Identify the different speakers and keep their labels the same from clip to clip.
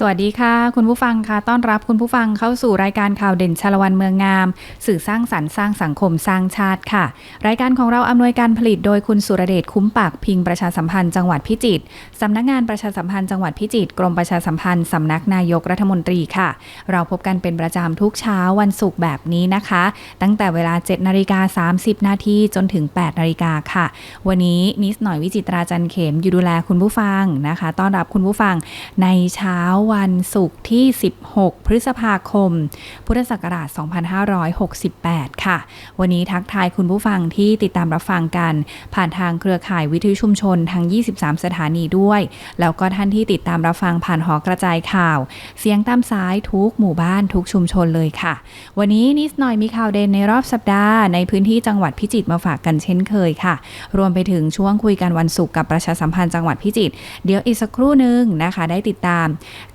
Speaker 1: สวัสดีค่ะ คุณผู้ฟังค่ะต้อนรับคุณผู้ฟังเข้าสู่รายการข่าวเด่นชาละวันเมืองงาม สื่อสร้างสรรค์สร้างสังคมสร้างชาติค่ะ รายการของเราอำนวยการผลิตโดยคุณสุรเดชคุ้มปากพิงประชาสัมพันธ์จังหวัดพิจิตรสำนักงานประชาสัมพันธ์จังหวัดพิจิตรกรมประชาสัมพันธ์สำนักนายกรัฐมนตรีค่ะ เราพบกันเป็นประจำทุกเช้าวันศุกร์แบบนี้นะคะ ตั้งแต่เวลา7นาฬิกา30นาทีจนถึง8นาฬิกาค่ะ วันนี้นิดหน่อยวิจิตราจันเข็มอยู่ดูแลคุณผู้ฟังนะคะ ต้อนรับคุณผู้ฟังในเช้าวันศุกร์ที่ 16 พฤษภาคม พุทธศักราช 2568 ค่ะ วันนี้ทักทายคุณผู้ฟังที่ติดตามรับฟังกัน ผ่านทางเครือข่ายวิทยุชุมชนทั้ง 23 สถานีด้วย แล้วก็ท่านที่ติดตามรับฟังผ่านหอกระจายข่าว เสียงตามซ้ายทุกหมู่บ้านทุกชุมชนเลยค่ะ วันนี้นิดหน่อยมีข่าวเด่นในรอบสัปดาห์ในพื้นที่จังหวัดพิจิตรมาฝากกันเช่นเคยค่ะ รวมไปถึงช่วงคุยกันวันศุกร์กับประชาสัมพันธ์จังหวัดพิจิตรเดี๋ยวอีกสักครู่หนึ่งนะคะ ได้ติดตาม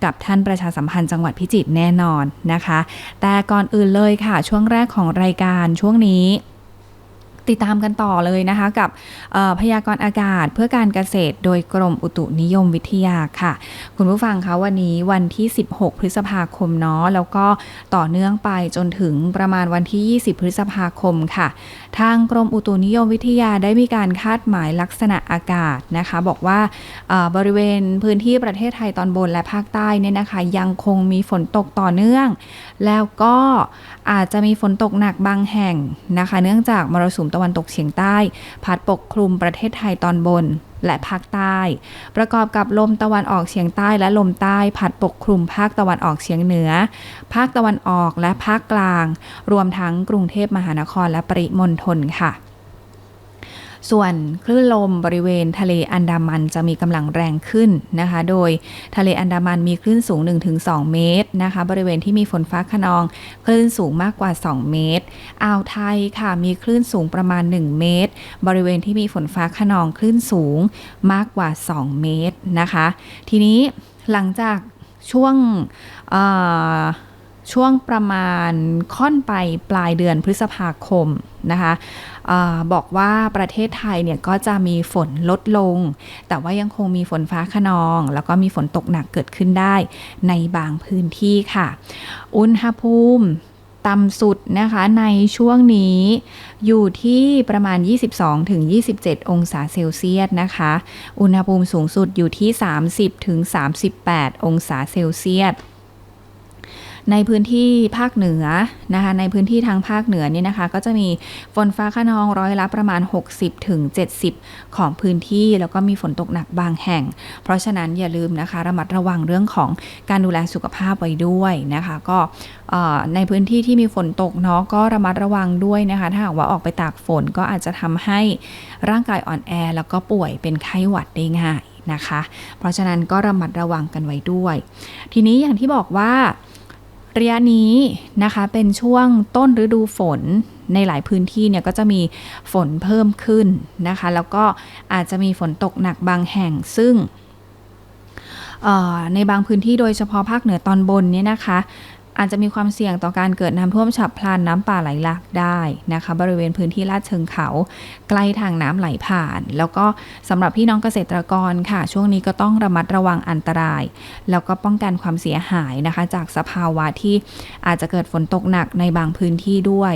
Speaker 1: กับท่านประชาสัมพันธ์จังหวัดพิจิตรแน่นอนนะคะ แต่ก่อนอื่นเลยค่ะ ช่วงแรกของรายการช่วงนี้ ติดตามกันต่อเลยนะคะกับพยากรณ์อากาศเพื่อการเกษตร โดยกรมอุตุนิยมวิทยาค่ะ คุณผู้ฟังคะวันนี้วันที่ 16 พฤษภาคมเนาะแล้วก็ต่อเนื่องไปจนถึงประมาณวันที่ 20 พฤษภาคมค่ะ ทางกรมอุตุนิยมวิทยาได้มีการคาดหมายลักษณะอากาศนะคะ บอกว่าบริเวณพื้นที่ประเทศไทยตอนบนและภาคใต้เนี่ยนะคะ ยังคงมีฝนตกต่อเนื่อง แล้วก็อาจจะมีฝนตกหนักบางแห่งนะคะ เนื่องจากมรสุมตะวันตกเฉียงใต้ พัดปกคลุมประเทศไทยตอนบนและภาคใต้ ประกอบกับลมตะวันออกเฉียงใต้และลมใต้พัดปกคลุมภาคตะวันออกเฉียงเหนือ ภาคตะวันออกและภาคกลาง รวมทั้งกรุงเทพมหานครและปริมณฑลค่ะ ส่วนคลื่นลมบริเวณทะเลอันดามันจะมีกำลังแรงขึ้นนะคะ โดยทะเลอันดามันมีคลื่นสูง 1-2 เมตรนะคะ บริเวณที่มีฝนฟ้าขนอง คลื่นสูงมากกว่า 2 เมตร อ่าวไทยค่ะมีคลื่นสูงประมาณ 1 เมตร บริเวณที่มีฝนฟ้าขนองคลื่นสูงมากกว่า 2 เมตรนะคะ ทีนี้หลังจากช่วงเอ่อ ช่วงประมาณค่อนไปปลายเดือนพฤษภาคมนะคะออบอกว่าประเทศไทยเนี่ยก็จะมีฝนลดลง แต่ว่ายังคงมีฝนฟ้าขนอง แล้วก็มีฝนตกหนักเกิดขึ้นได้ในบางพื้นที่ค่ะ อุณหภูมิต่ำสุดนะคะในช่วงนี้อยู่ที่ประมาณ 22-27 องศาเซลเซียสนะคะ อุณหภูมิสูงสุดอยู่ที่ 30-38 องศาเซลเซียส ในพื้นที่ภาคเหนือนะคะ ในพื้นที่ทางภาคเหนือนี่นะคะ ก็จะมีฝนฟ้าขนองร้อยละประมาณ60ถึงของพื้นที่ แล้วก็มีฝนตกหนักบางแห่ง เพราะฉะนั้นอย่าลืมนะคะ ระมัดระวังเรื่องของการดูแลสุขภาพไว้ด้วยนะคะ ก็ในพื้นที่ที่มีฝนตกเนาะก็ระมัดระวังด้วยนะคะ ถ้าหากว่าออกไปตากฝนก็อาจจะทำให้ร่างกายอ่อนแอ แล้วก็ป่วยเป็นไข้หวัดได้ง่ายนะคะ เพราะฉะนั้นก็ระมัดระวังกันไว้ด้วย ทีนี้อย่างที่บอกว่า ระยะนี้นะคะเป็นช่วงต้นฤดูฝนในหลายพื้นที่เนี่ยก็จะมีฝนเพิ่มขึ้นนะคะ แล้วก็อาจจะมีฝนตกหนักบางแห่งซึ่งในบางพื้นที่โดยเฉพาะภาคเหนือตอนบนเนี่ยนะคะ อาจจะมีความเสี่ยงต่อการเกิดน้ำท่วมฉับพลันน้ำป่าไหลหลากได้นะคะ บริเวณพื้นที่ลาดเชิงเขา ใกล้ทางน้ำไหลผ่าน แล้วก็สำหรับพี่น้องเกษตรกรค่ะ ช่วงนี้ก็ต้องระมัดระวังอันตราย แล้วก็ป้องกันความเสียหายนะคะ จากสภาวะที่อาจจะเกิดฝนตกหนักในบางพื้นที่ด้วย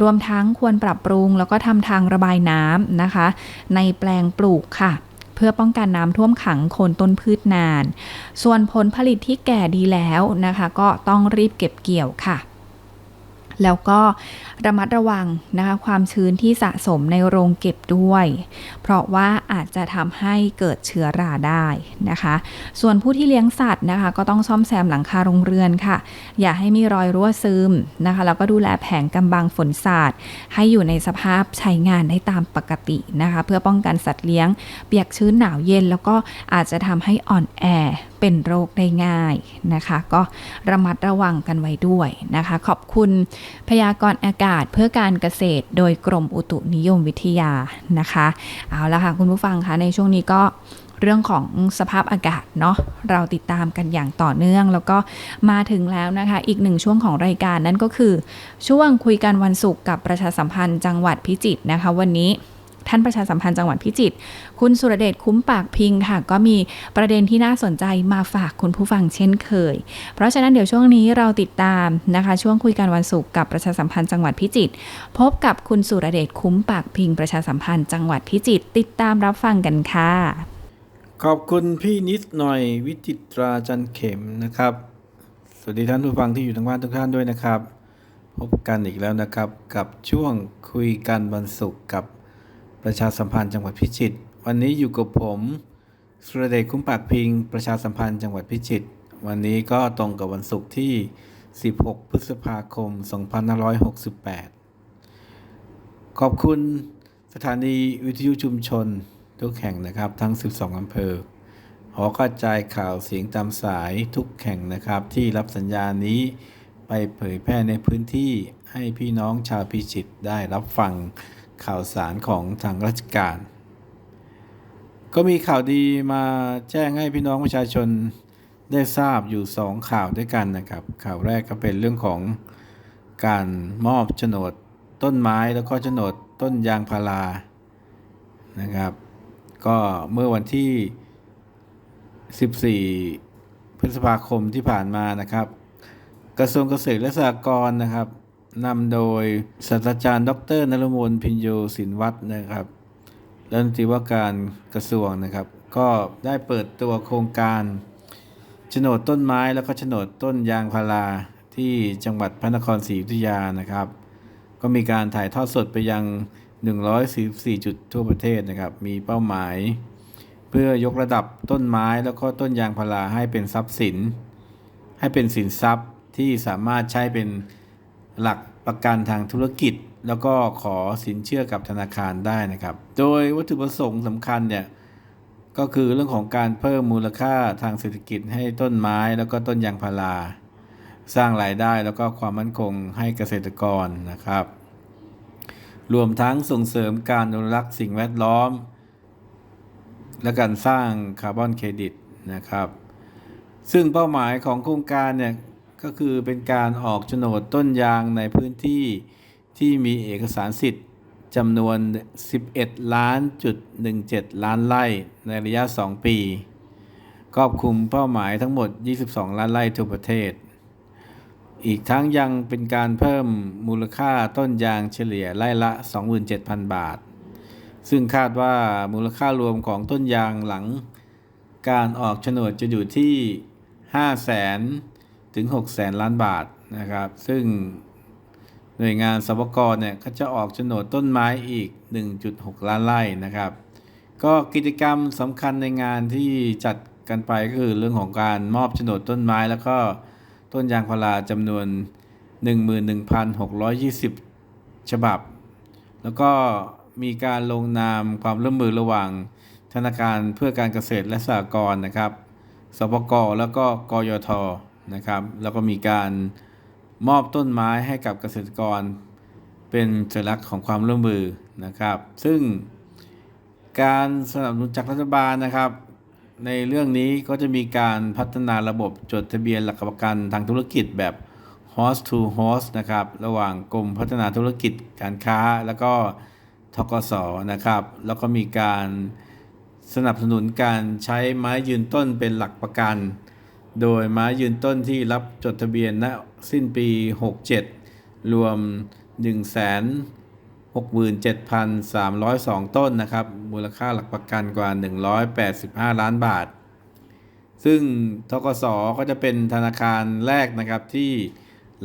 Speaker 1: รวมทั้งควรปรับปรุง แล้วก็ทำทางระบายน้ำนะคะ ในแปลงปลูกค่ะ เพื่อป้องกันน้ำท่วมขังโคนต้นพืชนาน ส่วนผลผลิตที่แก่ดีแล้วนะคะ ก็ต้องรีบเก็บเกี่ยวค่ะ แล้วก็ระมัดระวังนะคะความชื้นที่สะสมในโรงเก็บด้วย เพราะว่าอาจจะทำให้เกิดเชื้อราได้นะคะ ส่วนผู้ที่เลี้ยงสัตว์นะคะ ก็ต้องซ่อมแซมหลังคาโรงเรือนค่ะ อย่าให้มีรอยรั่วซึมนะคะ แล้วก็ดูแลแผงกำบังฝนสาดให้อยู่ในสภาพใช้งานได้ตามปกตินะคะ เพื่อป้องกันสัตว์เลี้ยง เปียกชื้นหนาวเย็น แล้วก็อาจจะทำให้อ่อนแอ เป็นโรคได้ง่ายนะคะ ก็ระมัดระวังกันไว้ด้วยนะคะ ขอบคุณพยากรณ์อากาศเพื่อการเกษตร โดยกรมอุตุนิยมวิทยานะคะเอาละค่ะคุณผู้ฟังคะในช่วงนี้ก็เรื่องของสภาพอากาศเนาะเราติดตามกันอย่างต่อเนื่อง แล้วก็มาถึงแล้วนะคะ อีกหนึ่งช่วงของรายการนั่นก็คือ ช่วงคุยกันวันศุกร์กับประชาสัมพันธ์จังหวัดพิจิตรนะคะ วันนี้ ท่านประชาสัมพันธ์จังหวัดพิจิตรคุณสุรเดชคุ้มปากพิงค่ะ ก็มีประเด็นที่น่าสนใจมาฝากคุณผู้ฟังเช่นเคย เพราะฉะนั้นเดี๋ยวช่วงนี้เราติดตามนะคะ ช่วงคุยกันวันศุกร์กับประชาสัมพันธ์จังหวัดพิจิตรพบกับคุณสุรเดชคุ้มปากพิงประชาสัมพันธ์จังหวัดพิจิตรติดตามรับฟังกันค่ะ
Speaker 2: ขอบคุณพี่นิดหน่อยวิจิตราจันเข็มนะครับ สวัสดีท่านผู้ฟังที่อยู่ทางบ้านทุกท่านด้วยนะครับ พบกันอีกแล้วนะครับกับช่วงคุยกันวันศุกร์กับ ประชาสัมพันธ์จังหวัดพิจิตรวันนี้อยู่กับผมสุรเดชคุ้มปากพิง ประชาสัมพันธ์จังหวัดพิจิตรวันนี้ก็ตรงกับวันศุกร์ที่ 16 พฤษภาคม 2568 ขอบคุณสถานีวิทยุชุมชนทุกแห่งนะครับ ทั้ง 12 อำเภอหอกระจายข่าวเสียงตามสายทุกแห่งนะครับ ที่รับสัญญาณนี้ไปเผยแพร่ในพื้นที่ให้พี่น้องชาวพิจิตรได้รับฟัง ข่าวสารของทางราชการ ก็มีข่าวดีมาแจ้งให้พี่น้องประชาชนได้ทราบอยู่สองข่าวด้วยกันนะครับ ข่าวแรกก็เป็นเรื่องของการมอบโฉนดต้นไม้แล้วก็โฉนดต้นยางพารานะครับ ก็เมื่อวันที่ 14 พฤษภาคมที่ผ่านมานะครับ กระทรวงเกษตรและสหกรณ์นะครับ นำโดยศาสตราจารย์ ดรนรมนพินโยสินวัฒนะครับรัฐมนตรีว่าการกระทรวงนะครับ ก็ได้เปิดตัวโครงการโฉนดต้นไม้แล้วก็โฉนดต้นยางพาราที่จังหวัดพระนครศรีอยุธยานะครับ ก็มีการถ่ายทอดสดไปยัง 144 จุดทั่วประเทศนะครับ มีเป้าหมาย เพื่อยกระดับต้นไม้แล้วก็ต้นยางพาราให้เป็นทรัพย์สิน ให้เป็นสินทรัพย์ที่สามารถใช้เป็น หลักประกันทางธุรกิจ แล้วก็ขอสินเชื่อกับธนาคารได้นะครับ โดยวัตถุประสงค์สำคัญเนี่ยก็คือเรื่องของการเพิ่มมูลค่าทางเศรษฐกิจให้ต้นไม้แล้วก็ต้นยางพาราสร้างรายได้แล้วก็ความมั่นคงให้เกษตรกรนะครับ รวมทั้งส่งเสริมการอนุรักษ์สิ่งแวดล้อม และการสร้างคาร์บอนเครดิตนะครับ ซึ่งเป้าหมายของโครงการเนี่ย ก็คือเป็นการออกโฉนดต้นยางในพื้นที่ที่มีเอกสารสิทธิ์จำนวน 11 ล้านจุด17 ล้านไร่ในระยะ 2 ปี ครอบคลุมเป้าหมายทั้งหมด 22 ล้านไร่ทั่วประเทศ อีกทั้งยังเป็นการเพิ่มมูลค่าต้นยางเฉลี่ยไร่ละ 27,000 บาท ซึ่งคาดว่ามูลค่ารวมของต้นยางหลัง การออกโฉนดจะอยู่ที่ 5 0 0แสน ถึง 6 0แสนล้านบาทนะครับ ซึ่งหน่วยงานสปกรเนี่ยก็จะออกโฉนดต้นไม้อีก 1.6 ล้านไร่นะครับ ก็กิจกรรมสำคัญในงานที่จัดกันไปก็คือเรื่องของการมอบโฉนดต้นไม้ แล้วก็ต้นยางพาราจำนวน 11,620 ฉบับ แล้วก็มีการลงนามความร่วมมือระหว่างธนาคารเพื่อการเกษตรและสหกรณ์นะครับ สปกแล้วก็กยท นะครับ แล้วก็มีการมอบต้นไม้ให้กับเกษตรกร เป็นสัญลักษณ์ของความร่วมมือนะครับ ซึ่งการสนับสนุนจากรัฐบาลนะครับ ในเรื่องนี้ก็จะมีการพัฒนาระบบจดทะเบียนหลักประกันทางธุรกิจแบบ horse to horse นะครับ ระหว่างกรมพัฒนาธุรกิจการค้าแล้วก็ทกสนะครับ แล้วก็มีการสนับสนุนการใช้ไม้ยืนต้นเป็นหลักประกัน โดยไม้ยืนต้นที่รับจดทะเบียนณสิ้นปี 67 รวม 167,302 ต้นนะครับ มูลค่าหลักประกันกว่า 185 ล้านบาท ซึ่งทกสก็จะเป็นธนาคารแรกนะครับที่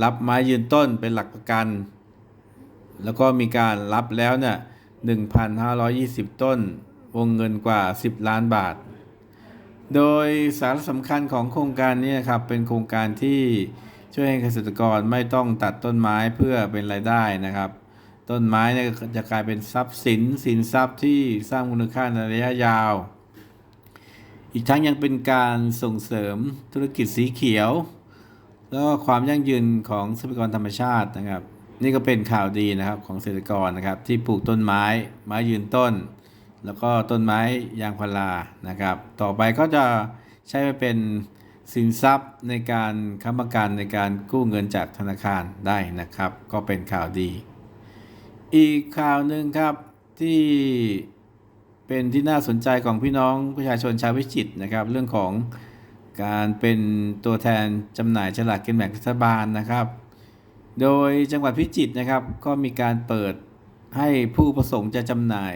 Speaker 2: รับไม้ยืนต้นเป็นหลักประกัน แล้วก็มีการรับแล้วเนี่ย 1,520 ต้น วงเงินกว่า 10 ล้านบาท โดยสาระสำคัญของโครงการนี้นะครับเป็นโครงการที่ช่วยให้เกษตรกรไม่ต้องตัดต้นไม้เพื่อเป็นรายได้นะครับ ต้นไม้เนี่ยจะกลายเป็นทรัพย์สินสินทรัพย์ที่สร้างมูลค่าในระยะยาว อีกทั้งยังเป็นการส่งเสริมธุรกิจสีเขียว แล้วก็ความยั่งยืนของทรัพยากรธรรมชาตินะครับ นี่ก็เป็นข่าวดีนะครับของเกษตรกรนะครับที่ปลูกต้นไม้ไม้ยืนต้น แล้วก็ต้นไม้ยางพารานะครับ ต่อไปก็จะใช้ไปเป็นสินทรัพย์ในการค้ำประกันในการกู้เงินจากธนาคารได้นะครับ ก็เป็นข่าวดี อีกข่าวหนึ่งครับที่เป็นที่น่าสนใจของพี่น้องประชาชนชาวพิจิตรนะครับ เรื่องของการเป็นตัวแทนจำหน่ายฉลากกินแบ่งรัฐบาลนะครับ โดยจังหวัดพิจิตรนะครับก็มีการเปิดให้ผู้ประสงค์จะจำหน่าย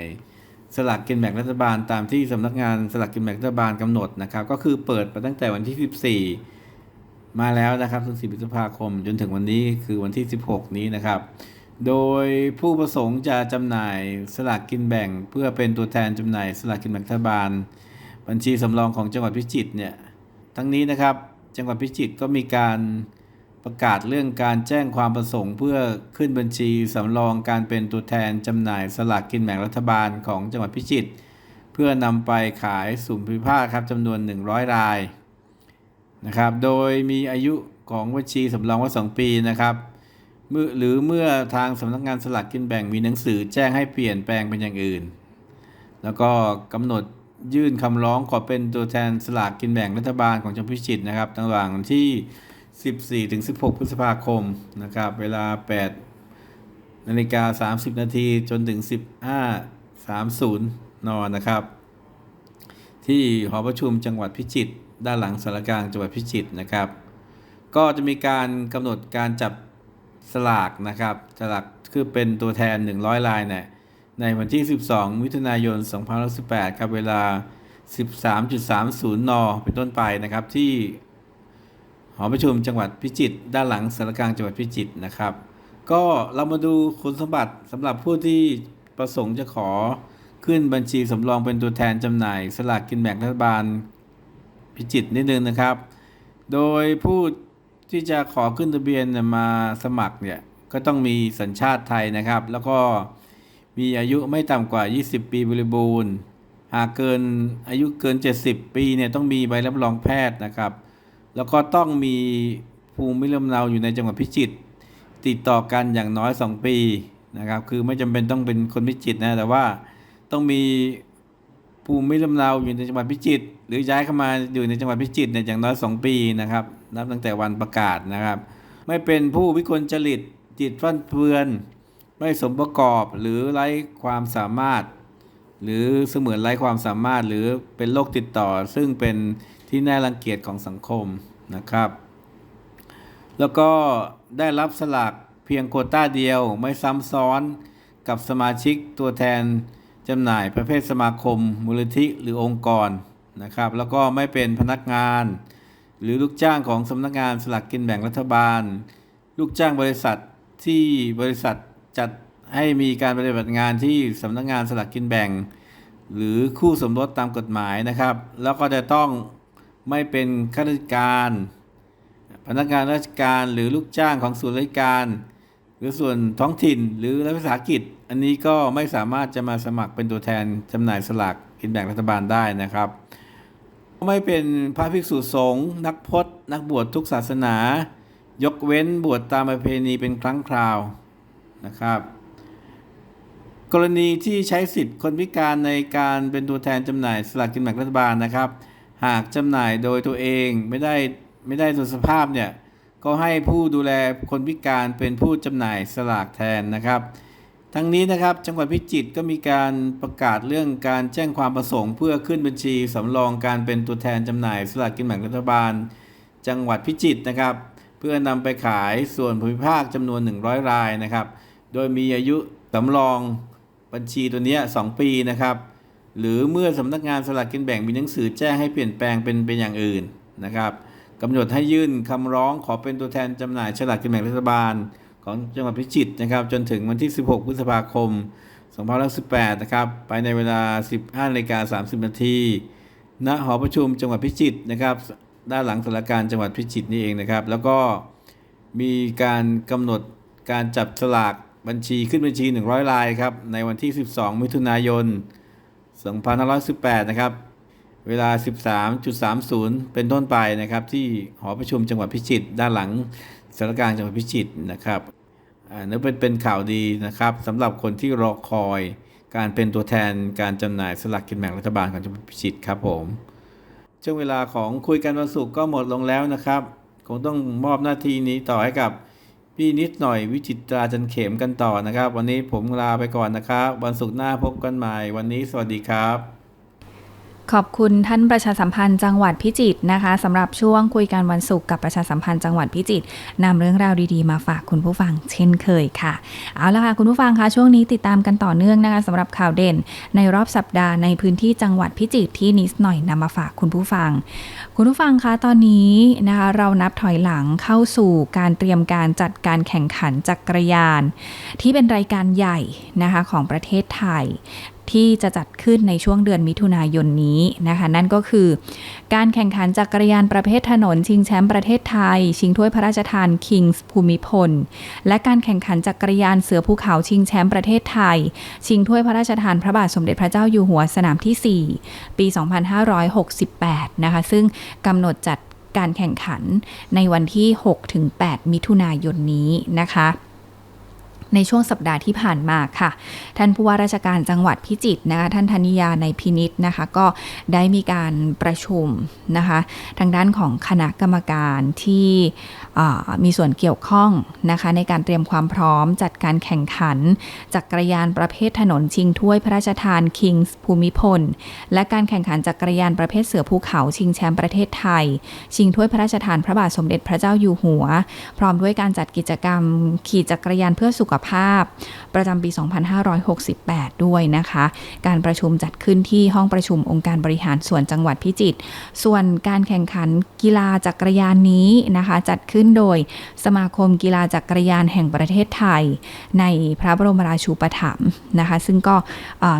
Speaker 2: สลากกินแบ่งรัฐบาลตามที่สำนักงานสลากกินแบ่งรัฐบาลกำหนดนะครับ ก็คือเปิดมาตั้งแต่วันที่ 14 มาแล้วนะครับถึง10พฤษภาคม จนถึงวันนี้คือวันที่ 16 นี้นะครับ โดยผู้ประสงค์จะจำหน่ายสลากกินแบ่ง เพื่อเป็นตัวแทนจำหน่ายสลากกินแบ่งรัฐบาล บัญชีสำรองของจังหวัดพิจิตรเนี่ยทั้งนี้นะครับจังหวัดพิจิตรก็มีการ ประกาศเรื่องการแจ้งความประสงค์ เพื่อขึ้นบัญชีสำรองการเป็นตัวแทนจำหน่ายสลากกินแบ่งรัฐบาลของจังหวัดพิจิตรเพื่อนำไปขายสุ่มพิพาทครับจำนวน 100 รายนะครับ โดยมีอายุของบัญชีสำรองว่า 2 ปีนะครับเมื่อหรือเมื่อทางสำนักงานสลากกินแบ่งมีหนังสือแจ้งให้เปลี่ยนแปลงเป็นอย่างอื่น แล้วก็กำหนดยื่นคำร้องขอเป็นตัวแทนสลากกินแบ่งรัฐบาลของจังหวัดพิจิตรนะครับระหว่างวันที่ 14ถึง16 พฤษภาคมนะครับ เวลา 8 นาฬิกา 30 นาทีจนถึง 15.30นนนะครับ ที่หอประชุมจังหวัดพิจิตรด้านหลังสารกลางจังหวัดพิจิตรนะครับ ก็จะมีการกำหนดการจับสลากนะครับสลากคือเป็นตัวแทน 100 ลายเนี่ยในวันที่ 12 มิถุนายน2518 ครับ เวลา 13.30 น เป็นต้นไปนะครับที่ หอประชุมจังหวัดพิจิตรด้านหลังสารกลางจังหวัดพิจิตรนะครับ ก็เรามาดูคุณสมบัติสำหรับผู้ที่ประสงค์จะขอขึ้นบัญชีสำรองเป็นตัวแทนจำหน่าย สลากกินแบ่งรัฐบาลพิจิตรนิดนึงนะครับ โดยผู้ที่จะขอขึ้นทะเบียนมาสมัครเนี่ยก็ต้องมีสัญชาติไทยนะครับ แล้วก็มีอายุไม่ต่ำกว่า 20 ปีบริบูรณ์ หากเกินอายุเกิน 70 ปีเนี่ยต้องมีใบรับรองแพทย์นะครับ แล้วก็ต้องมีภูมิลำเนาอยู่ในจังหวัดพิจิตรติดต่อกันอย่างน้อย 2 ปีนะครับ คือไม่จำเป็นต้องเป็นคนพิจิตรนะ แต่ว่าต้องมีภูมิลำเนาอยู่ในจังหวัดพิจิตรหรือย้ายเข้ามาอยู่ในจังหวัดพิจิตรเนี่ยอย่างน้อย 2 ปีนะครับ นับตั้งแต่วันประกาศนะครับ ไม่เป็นผู้วิกลจริตจิตฟั่นเฟือน ไม่สมประกอบหรือไร้ความสามารถ หรือเสมือนไร้ความสามารถหรือเป็นโรคติดต่อซึ่งเป็น ที่น่ารังเกียจของสังคมนะครับ แล้วก็ได้รับสลากเพียงโคต้าเดียวไม่ซ้ำซ้อนกับสมาชิกตัวแทนจำหน่ายประเภทสมาคมมูลนิธิหรือองค์กรนะครับ แล้วก็ไม่เป็นพนักงาน หรือลูกจ้างของสำนักงานสลากกินแบ่งรัฐบาล ลูกจ้างบริษัทที่บริษัทจัดให้มีการปฏิบัติงานที่สำนักงานสลากกินแบ่ง หรือคู่สมรสตามกฎหมายนะครับ แล้วก็จะต้อง ไม่เป็นข้าราชการ พนักงานราชการหรือลูกจ้างของส่วนราชการ หรือส่วนท้องถิ่นหรือรัฐวิสาหกิจ อันนี้ก็ไม่สามารถจะมาสมัครเป็นตัวแทนจำหน่ายสลากกินแบ่งรัฐบาลได้นะครับ ไม่เป็นพระภิกษุสงฆ์นักพจน์ นักบวชทุกศาสนา ยกเว้นบวชตามประเพณีเป็นครั้งคราวนะครับกรณีที่ใช้สิทธิ์คนพิการในการเป็นตัวแทนจำหน่ายสลากกินแบ่งรัฐบาลนะครับ หากจำหน่ายโดยตัวเองไม่ได้ไม่ได้ตัวสภาพเนี่ย ก็ให้ผู้ดูแลคนพิการเป็นผู้จำหน่ายสลากแทนนะครับ ทั้งนี้นะครับจังหวัดพิจิตรก็มีการประกาศเรื่องการแจ้งความประสงค์ เพื่อขึ้นบัญชีสำรองการเป็นตัวแทนจำหน่ายสลากกินแบ่งรัฐบาล จังหวัดพิจิตรนะครับ เพื่อนำไปขายส่วนภูมิภาคจำนวน 100 รายนะครับ โดยมีอายุสำรองบัญชีตัวเนี้ย2ปีนะครับ หรือเมื่อสำนักงานสลากกินแบ่งมีหนังสือแจ้งให้เปลี่ยนแปลงเป็นเป็นอย่างอื่นนะครับกำหนดให้ยื่นคำร้องขอเป็นตัวแทนจำหน่ายฉลากกินแบ่งรัฐบาลของจังหวัดพิจิตรนะครับ จนถึงวันที่ 16 พฤษภาคม 2518 นะครับภายในเวลา 15นาฬิกา30 นาทีณหอประชุมจังหวัดพิจิตรนะครับ ด้านหลังสารการจังหวัดพิจิตรนี่เองนะครับ แล้วก็มีการกำหนดการจับสลากบัญชีขึ้นบัญชี 100รายครับในวันที่ 12 มิถุนายน 2518 นะครับ เวลา 13.30 เป็นต้นไปนะครับ ที่หอประชุมจังหวัดพิจิตรด้านหลังสารกลางจังหวัดพิจิตรนะครับอ่านั่นเป็นเป็นข่าวดีนะครับสำหรับคนที่รอคอยการเป็นตัวแทนการจำหน่ายสลากกินแบ่งรัฐบาลของจังหวัดพิจิตรครับผมช่วงเวลาของคุยกันวันศุกร์ก็หมดลงแล้วนะครับ คงต้องมอบหน้าที่นี้ต่อให้กับ พี่นิดหน่อยวิจิตราจันเข็มกันต่อนะครับ วันนี้ผมลาไปก่อนนะครับ วันศุกร์หน้าพบกันใหม่ วันนี้สวัสดีครับ
Speaker 1: ขอบคุณท่านประชาสัมพันธ์จังหวัดพิจิตรนะคะสำหรับช่วงคุยกันวันศุกร์กับประชาสัมพันธ์จังหวัดพิจิตรนำเรื่องราวดีๆมาฝากคุณผู้ฟังเช่นเคยค่ะ เอาละค่ะคุณผู้ฟังคะช่วงนี้ติดตามกันต่อเนื่องนะคะสำหรับข่าวเด่น ในรอบสัปดาห์ในพื้นที่จังหวัดพิจิตรที่นิดหน่อยนำมาฝากคุณผู้ฟัง คุณผู้ฟังคะตอนนี้นะคะเรานับถอยหลังเข้าสู่การเตรียมการจัดการแข่งขันจักรยาน ที่เป็นรายการใหญ่นะคะของประเทศไทย ที่จะจัดขึ้นในช่วงเดือนมิถุนายนนี้นะคะ นั่นก็คือ การแข่งขันจักรยานประเภทถนน ชิงแชมป์ประเทศไทย ชิงถ้วยพระราชทานคิงส์ภูมิพล และการแข่งขันจักรยานเสือภูเขาชิงแชมป์ประเทศไทย ชิงถ้วยพระราชทานพระบาทสมเด็จพระเจ้าอยู่หัวสนามที่ 4 ปี 2568 นะคะ ซึ่งกำหนดจัดการแข่งขันในวันที่ 6-8 มิถุนายนนี้นะคะ ในช่วงสัปดาห์ที่ผ่านมาค่ะ ท่านผู้ว่าราชการจังหวัดพิจิตรนะคะท่านธนิยาในพินิษนะคะก็ได้มีการประชุมนะคะทางด้านของคณะกรรมการที่มีส่วนเกี่ยวข้องนะคะในการเตรียมความพร้อมจัดการแข่งขัน จักรยานประเภทถนนชิงถ้วยพระราชทานคิงส์ภูมิพล และการแข่งขันจักรยานประเภทเสือภูเขา ชิงแชมป์ประเทศไทย ชิงถ้วยพระราชทานพระบาทสมเด็จพระเจ้าอยู่หัว พร้อมด้วยการจัดกิจกรรมขี่จักรยานเพื่อสุขภาพ ประจำปี 2568 ด้วยนะคะ การประชุมจัดขึ้นที่ห้องประชุมองค์การบริหารส่วนจังหวัดพิจิตรส่วนการแข่งขันกีฬาจักรยานนี้นะคะ จัดขึ้นโดยสมาคมกีฬาจักรยานแห่งประเทศไทย ในพระบรมราชูปถัมภ์นะคะ ซึ่งก็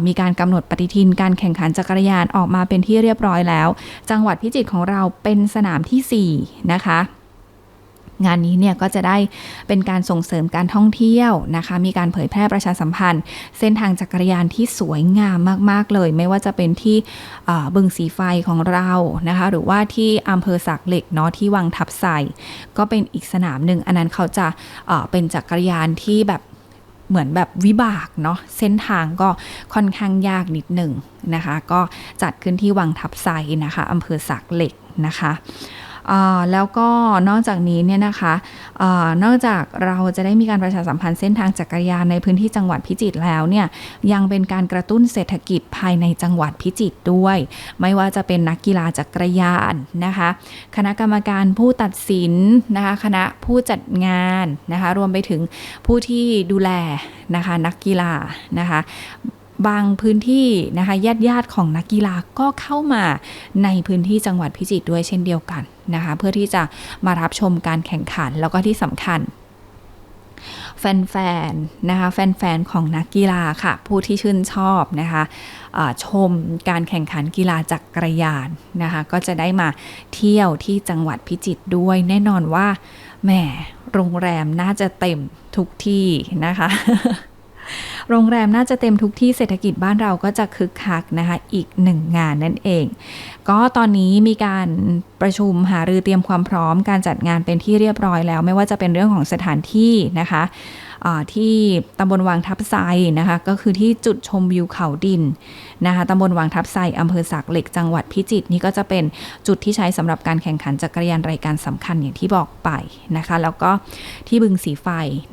Speaker 1: มีการกำหนดปฏิทินการแข่งขันจักรยานออกมาเป็นที่เรียบร้อยแล้ว จังหวัดพิจิตรของเราเป็นสนามทีสี่4 นะคะ งานนี้เนี่ยก็จะได้เป็นการส่งเสริมการท่องเที่ยวนะคะ มีการเผยแพร่ประชาสัมพันธ์ เส้นทางจักรยานที่สวยงามมาก ๆ เลย ไม่ว่าจะเป็นที่บึงสีไฟของเรานะคะ หรือว่าที่อำเภอสักเหล็กเนาะที่วังทับไซก็เป็นอีกสนามหนึ่งอันนั้นเขาจะเป็นจักรยานที่แบบเหมือนแบบวิบากเนาะเส้นทางก็ค่อนข้างยากนิดหนึ่งนะคะ ก็จัดขึ้นที่วังทับไซนะคะอำเภอสักเหล็กนะคะ แล้วก็นอกจากนี้เนี่ยนะคะอนอกจากเราจะได้มีการประชาสัมพันธ์เส้นทางจักรยานในพื้นที่จังหวัดพิจิตรแล้วเนี่ยยังเป็นการกระตุ้นเศรษฐกิจภายในจังหวัดพิจิตรด้วย ไม่ว่าจะเป็นนักกีฬาจักรยานนะคะ คณะกรรมการผู้ตัดสินนะคะคณะผู้จัดงานนะคะรวมไปถึงผู้ที่ดูแลนะคะนักกีฬานะคะบางพื้นที่นะคะญาติญาติของนักกีฬาก็เข้ามาในพื้นที่จังหวัดพิจิตรด้วยเช่นเดียวกัน นะคะ เพื่อที่จะมารับชมการแข่งขันแล้วก็ที่สำคัญแฟนๆ นะคะ แฟนๆ ของนักกีฬาค่ะ ผู้ที่ชื่นชอบนะคะชมการแข่งขันกีฬาจักกรยานนะคะ ก็จะได้มาเที่ยวที่จังหวัดพิจิตรด้วย แน่นอนว่าแหมโรงแรมน่าจะเต็มทุกที่นะคะ โรงแรมน่าจะเต็มทุกที่เศรษฐกิจบ้านเราก็จะคึกคักนะคะอีกหนึ่งงานนั่นเอง ก็ตอนนี้มีการประชุมหารือเตรียมความพร้อมการจัดงานเป็นที่เรียบร้อยแล้ว ไม่ว่าจะเป็นเรื่องของสถานที่นะคะ ที่ตำบลวังทับไซนะคะก็คือที่จุดชมวิวเขาดินนะคะตำบลวังทับไซอำเภอสักเหล็กจังหวัดพิจิตรนี่ก็จะเป็นจุดที่ใช้สำหรับการแข่งขันจักรยานรายการสำคัญอย่างที่บอกไปนะคะ แล้วก็ที่บึงสีไฟ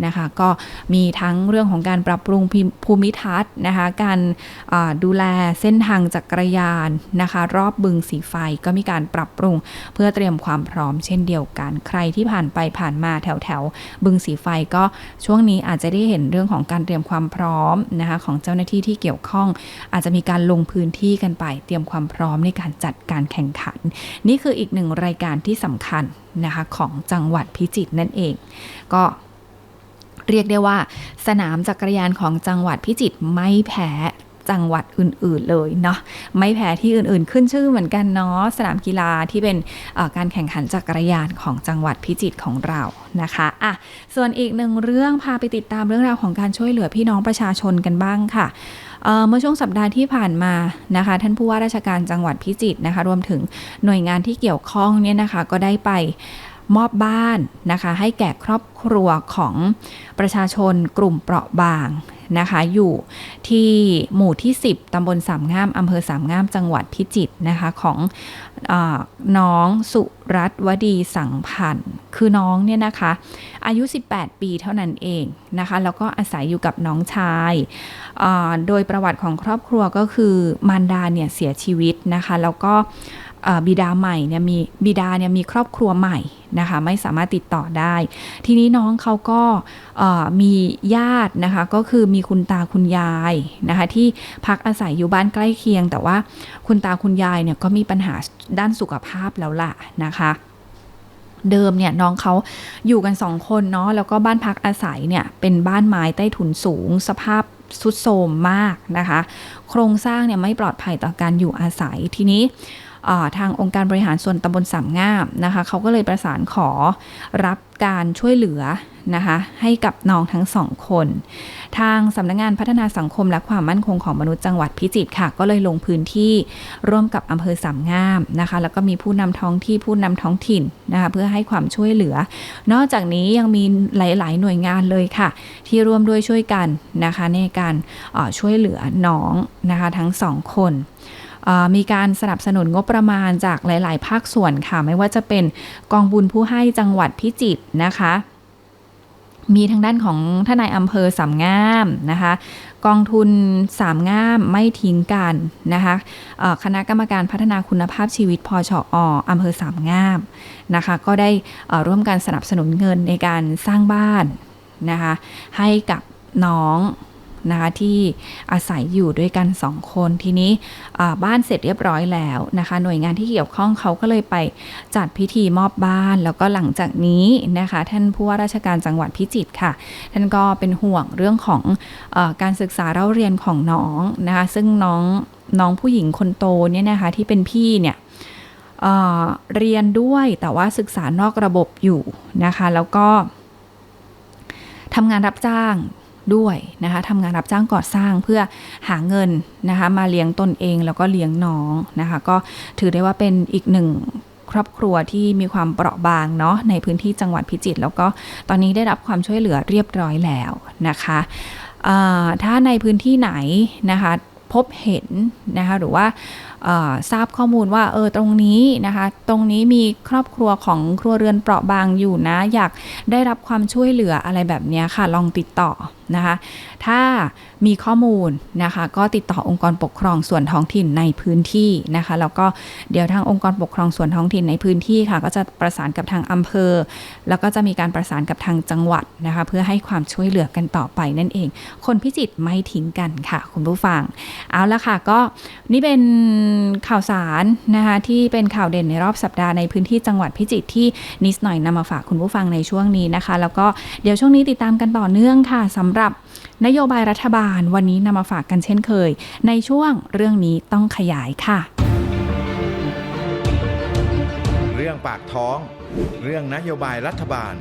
Speaker 1: นะคะก็มีทั้งเรื่องของการปรับปรุงภูมิทัศน์นะคะการดูแลเส้นทางจักรยานนะคะ รอบบึงสีไฟก็มีการปรับปรุงเพื่อเตรียมความพร้อมเช่นเดียวกัน ใครที่ผ่านไปผ่านมาแถวแถวบึงสีไฟก็ช่วงนี้อาจจะได้เห็นเรื่องของการเตรียมความพร้อมนะคะของเจ้าหน้าที่ที่เกี่ยวข้อง อาจจะมีการลงพื้นที่กันไป เตรียมความพร้อมในการจัดการแข่งขัน นี่คืออีกหนึ่งรายการที่สำคัญนะคะของจังหวัดพิจิตรนั่นเอง ก็เรียกได้ว่า สนามจักรยานของจังหวัดพิจิตรไม่แพ้ จังหวัดอื่นๆเลยเนาะไม่แพ้ที่อื่นๆ ขึ้นชื่อเหมือนกันเนาะสนามกีฬาที่เป็นการแข่งขันจักรยานของจังหวัดพิจิตรของเรานะคะอะส่วนอีกหนึ่งเรื่องพาไปติดตามเรื่องราวของการช่วยเหลือพี่น้องประชาชนกันบ้างค่ะเมื่อช่วงสัปดาห์ที่ผ่านมานะคะ ท่านผู้ว่าราชการจังหวัดพิจิตรนะคะ รวมถึงหน่วยงานที่เกี่ยวข้องเนี่ยนะคะก็ได้ไปมอบบ้านนะคะ ให้แก่ครอบครัวของประชาชนกลุ่มเปราะบาง นะคะ อยู่ที่หมู่ที่ 10ตำบลสามงามอำเภอสามงามจังหวัดพิจิตรนะคะของอน้องสุรัตวดีสังพันธ์คือน้องเนี่ยนะคะ อายุ 18 ปีเท่านั้นเองนะคะ แล้วก็อาศัยอยู่กับน้องชาย โดยประวัติของครอบครัวก็คือมารดาเนี่ยเสียชีวิตนะคะ แล้วก็ บิดาใหม่เนี่ยมีบิดาเนี่ยมีครอบครัวใหม่นะคะไม่สามารถติดต่อได้ ทีนี้น้องเขาก็มีญาตินะคะก็คือมีคุณตาคุณยายนะคะที่พักอาศัยอยู่บ้านใกล้เคียง แต่ว่าคุณตาคุณยายเนี่ยก็มีปัญหาด้านสุขภาพแล้วล่ะนะคะเดิมเนี่ยน้องเขาอยู่กันสองคนเนาะแล้วก็บ้านพักอาศัยเนี่ยเป็นบ้านไม้ใต้ถุนสูง สภาพสุดโทรมมากนะคะ โครงสร้างเนี่ยไม่ปลอดภัยต่อการอยู่อาศัยทีนี้ ทางองค์การบริหารส่วนตำบลสามงามนะคะเขาก็เลยประสานขอรับการช่วยเหลือนะคะให้กับน้องทั้งสองคน ทางสำนักงงานพัฒนาสังคมและความมั่นคงของมนุษย์จังหวัดพิจิตรค่ะ ก็เลยลงพื้นที่ร่วมกับอำเภอสามงามนะคะ แล้วก็มีผู้นำท้องที่ผู้นำท้องถิ่นนะคะเพื่อให้ความช่วยเหลือ นอกจากนี้ยังมีหลาย ๆ หน่วยงานเลยค่ะ ที่ร่วมด้วยช่วยกันนะคะในการช่วยเหลือน้องนะคะทั้งสองคน มีการสนับสนุนงบประมาณจากหลาย ๆ ภาคส่วนค่ะ ไม่ว่าจะเป็นกองบุญผู้ให้จังหวัดพิจิตรนะคะมีทางด้านของทนายอำเภอสามงามนะคะ กองทุนสามงามไม่ทิ้งกันนะคะคณะกรรมการพัฒนาคุณภาพชีวิตพชอออำเภอสามงามนะคะ ก็ได้ร่วมกันสนับสนุนเงินในการสร้างบ้านนะคะ ให้กับน้อง นะคะที่อาศัยอยู่ด้วยกันสองคนทีนี้บ้านเสร็จเรียบร้อยแล้วนะคะ หน่วยงานที่เกี่ยวข้องเขาก็เลยไปจัดพิธีมอบบ้าน แล้วก็หลังจากนี้นะคะ ท่านผู้ว่าราชการจังหวัดพิจิตรค่ะ ท่านก็เป็นห่วงเรื่องของอการศึกษาเล่าเรียนของน้องนะคะซึ่งน้องน้องผู้หญิงคนโตเนี่ยนะคะที่เป็นพี่เนี่ยเเรียนด้วยแต่ว่าศึกษานอกระบบอยู่นะคะ แล้วก็ทำงานรับจ้าง ด้วยนะคะทำงานรับจ้างก่อสร้างเพื่อหาเงินนะคะมาเลี้ยงตนเองแล้วก็เลี้ยงน้องนะคะก็ถือได้ว่าเป็นอีกหนึ่งครอบครัวที่มีความเปราะบางเนาะในพื้นที่จังหวัดพิจิตรแล้วก็ตอนนี้ได้รับความช่วยเหลือเรียบร้อยแล้วนะคะถ้าในพื้นที่ไหนนะคะพบเห็นนะคะหรือว่า ทราบข้อมูลว่าเออตรงนี้นะคะ ตรงนี้มีครอบครัวของครัวเรือนเปราะบางอยู่นะ อยากได้รับความช่วยเหลืออะไรแบบนี้ค่ะ ลองติดต่อนะคะ ถ้ามีข้อมูลนะคะ ก็ติดต่อองค์กรปกครองส่วนท้องถิ่นในพื้นที่นะคะ แล้วก็เดี๋ยวทางองค์กรปกครองส่วนท้องถิ่นในพื้นที่ค่ะ ก็จะประสานกับทางอำเภอ แล้วก็จะมีการประสานกับทางจังหวัดนะคะ เพื่อให้ความช่วยเหลือกันต่อไปนั่นเอง คนพิจิตไม่ทิ้งกันค่ะ คุณผู้ฟัง เอาละค่ะ ก็นี่เป็นข่าวสารนะคะที่เป็นข่าวเด่นในรอบสัปดาห์ในพื้นที่จังหวัดพิจิตรที่นิดหน่อยนำมาฝากคุณผู้ฟังในช่วงนี้นะคะ แล้วก็เดี๋ยวช่วงนี้ติดตามกันต่อเนื่องค่ะสำหรับนโยบายรัฐบาลวันนี้นำมาฝากกันเช่นเคย ในช่วงเรื่องนี้ต้องขยายค่ะ
Speaker 3: เรื่องปากท้อง เรื่องนโยบายรัฐบาล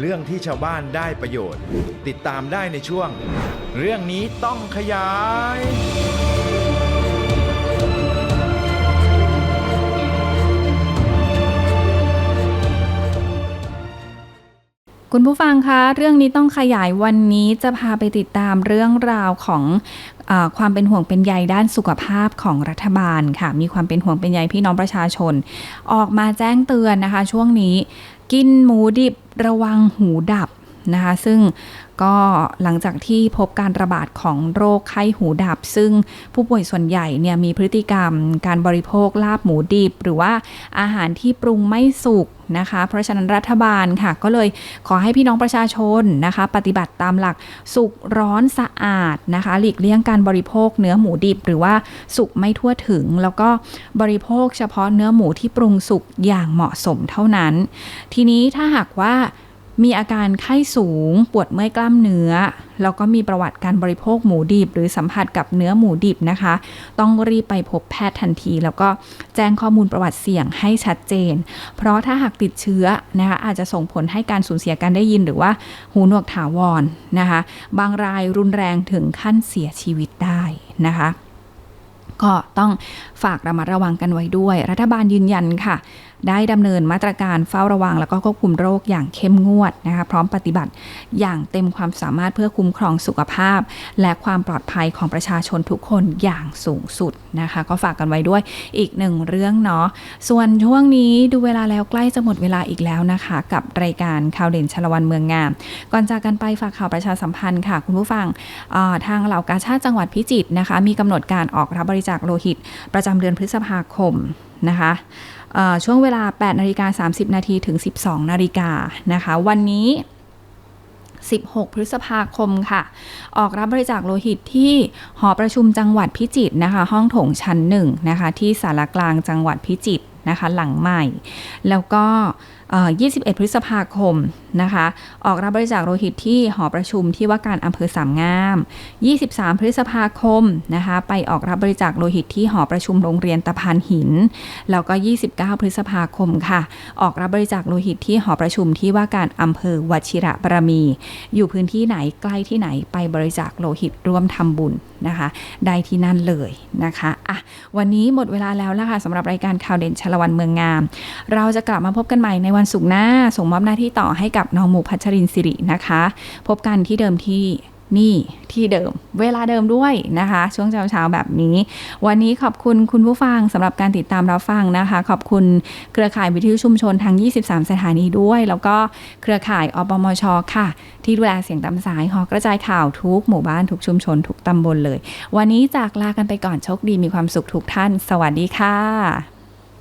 Speaker 3: เรื่องที่ชาวบ้านได้ประโยชน์ ติดตามได้ในช่วง เรื่องนี้ต้องขยาย
Speaker 1: คุณผู้ฟังคะ เรื่องนี้ต้องขยายวันนี้จะพาไปติดตามเรื่องราวของอความเป็นห่วงเป็นใยด้านสุขภาพของรัฐบาลค่ะ มีความเป็นห่วงเป็นใยพี่น้องประชาชน ออกมาแจ้งเตือนนะคะ ช่วงนี้ กินหมูดิบระวังหูดับ นะคะ ซึ่งก็หลังจากที่พบการระบาดของโรคไข้หูดับ ซึ่งผู้ป่วยส่วนใหญ่เนี่ยมีพฤติกรรมการบริโภคลาบหมูดิบ หรือว่าอาหารที่ปรุงไม่สุกนะคะ เพราะฉะนั้นรัฐบาลค่ะ ก็เลยขอให้พี่น้องประชาชนนะคะ ปฏิบัติตามหลักสุกร้อนสะอาดนะคะ หลีกเลี่ยงการบริโภคเนื้อหมูดิบ หรือว่าสุกไม่ทั่วถึง แล้วก็บริโภคเฉพาะเนื้อหมูที่ปรุงสุกอย่างเหมาะสมเท่านั้น ทีนี้ถ้าหากว่า มีอาการไข้สูง ปวดเมื่อยกล้ามเนื้อ แล้วก็มีประวัติการบริโภคหมูดิบ หรือสัมผัสกับเนื้อหมูดิบนะคะ ต้องรีบไปพบแพทย์ทันที แล้วก็แจ้งข้อมูลประวัติเสี่ยงให้ชัดเจน เพราะถ้าหากติดเชื้อนะคะอาจจะส่งผลให้การสูญเสียการได้ยินหรือว่าหูหนวกถาวรนะคะ บางรายรุนแรงถึงขั้นเสียชีวิตได้นะคะก็ต้องฝากระมัดระวังกันไว้ด้วย รัฐบาลยืนยันค่ะ ได้ดำเนินมาตรการเฝ้าระวัง แล้วก็ควบคุมโรคอย่างเข้มงวดนะคะพร้อมปฏิบัติอย่างเต็มความสามารถเพื่อคุ้มครองสุขภาพ และความปลอดภัยของประชาชนทุกคนอย่างสูงสุดนะคะ ก็ฝากกันไว้ด้วยอีกหนึ่งเรื่องเนาะส่วนช่วงนี้ดูเวลาแล้วใกล้จะหมดเวลาอีกแล้วนะคะ กับรายการข่าวเด่นชาละวันเมืองงาม ก่อนจากกันไปฝากข่าวประชาสัมพันธ์ค่ะ คุณผู้ฟังทางเหล่ากาชาติจังหวัดพิจิตรนะคะ มีกำหนดการออกรับบริจาคโลหิต ประจำเดือนพฤษภาคมนะคะ ช่วงเวลา 8นาฬิกา30 นาทีถึง 12 นาฬิกานะคะ วันนี้ 16 พฤษภาคมค่ะ ออกรับบริจาคโลหิตที่หอประชุมจังหวัดพิจิตรนะคะ ห้องโถงชั้นหนึ่งนะคะ ที่สารกลางจังหวัดพิจิตรนะคะ หลังใหม่ แล้วก็เอ่อ21 พฤษภาคม นะคะ ออกรับบริจาคโลหิตที่หอประชุมที่ว่าการอำเภอสามงาม 23 พฤษภาคมนะคะ ไปออกรับบริจาคโลหิตที่หอประชุมโรงเรียนตะพานหิน แล้วก็ 29 พฤษภาคมค่ะ ออกรับบริจาคโลหิตที่หอประชุมที่ว่าการอำเภอวชิระบารมี อยู่พื้นที่ไหนใกล้ที่ไหนไปบริจาคโลหิตร่วมทำบุญนะคะได้ที่นั่นเลยนะคะอะวันนี้หมดเวลาแล้วละค่ะสำหรับรายการข่าวเด่นชลวันเมืองงาม เราจะกลับมาพบกันใหม่ในวันศุกร์หน้าส่งมอบหน้าที่ต่อให้กับน้องหมูพัชรินสิรินะคะ พบกันที่เดิมที่นี่ที่เดิมเวลาเดิมด้วยนะคะ ช่วงเช้าๆแบบนี้ วันนี้ขอบคุณคุณผู้ฟังสำหรับการติดตามรับฟังนะคะ ขอบคุณเครือข่ายวิทยุชุมชนทั้ง 23 สถานีด้วย แล้วก็เครือข่ายอปมชค่ะ ที่ดูแลเสียงตามสายหอกระจายข่าวทุกหมู่บ้านทุกชุมชนทุกตำบลเลย วันนี้จากลากันไปก่อนโชคดีมีความสุขทุกท่าน สวัสดีค่ะ